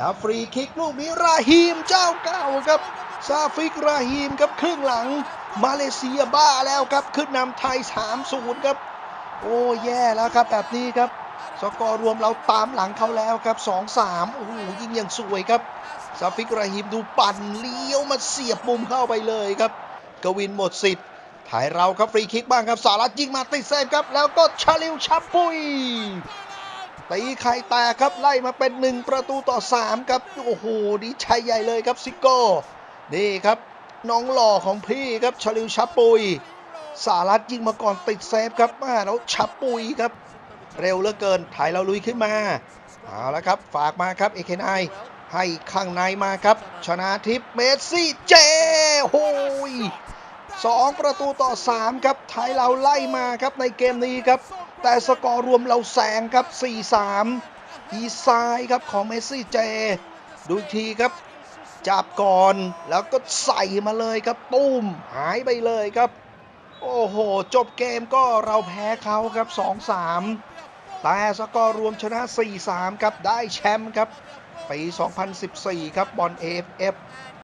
แล้วฟรีคิกลูกนี้ราฮีมเจ้าเก่าครับซาฟิกราฮีมครับครึ่งหลัง มาเลเซียบ้าแล้วครับขึ้นนำไทย 3-0 ครับ โอ้แย่แล้วครับแบบนี้ครับ สกอร์รวมเราตามหลังเขาแล้วครับ 2-3 โอ้โหยิงอย่างสวยครับซาฟิกราฮีมดูปั่นเลี้ยวมาเสียบมุมเข้าไปเลยครับกวินหมดสิทธิ์ถ่ายเราครับฟรีคิกบ้างครับสารัตยิงมาติดเซฟครับ แล้วก็ชาลิวชับปุย ตีไข่แตกครับไล่มาเป็น 1 ประตูต่อ 3 ครับโอ้โหดีใจใหญ่เลยครับซิโก้นี่ครับน้องหล่อของพี่ครับชลิวชับปุยสารัตยิงมาก่อนติดเซฟครับมาแล้วชับปุยครับ เร็วเหลือเกินถ่ายเราลุยขึ้นมาเอาละครับฝากมาครับเอเคนไอให้ข้างในมาครับ ชนะทิพเมสซี่เจโอ้ย สองประตูต่อ 3 ครับ ไทยเราไล่มาครับในเกมนี้ครับ แต่สกอร์รวมเราแซงครับ 4-3 อีซายครับของเมสซี่เจ ดูทีครับ จับก่อนแล้วก็ใส่มาเลยครับปุ้มหายไปเลยครับ โอ้โห จบเกมก็เราแพ้เขาครับ 2-3 แต่สกอร์รวมชนะ 4-3 ครับ ได้แชมป์ครับปี 2014 ครับบอล AFF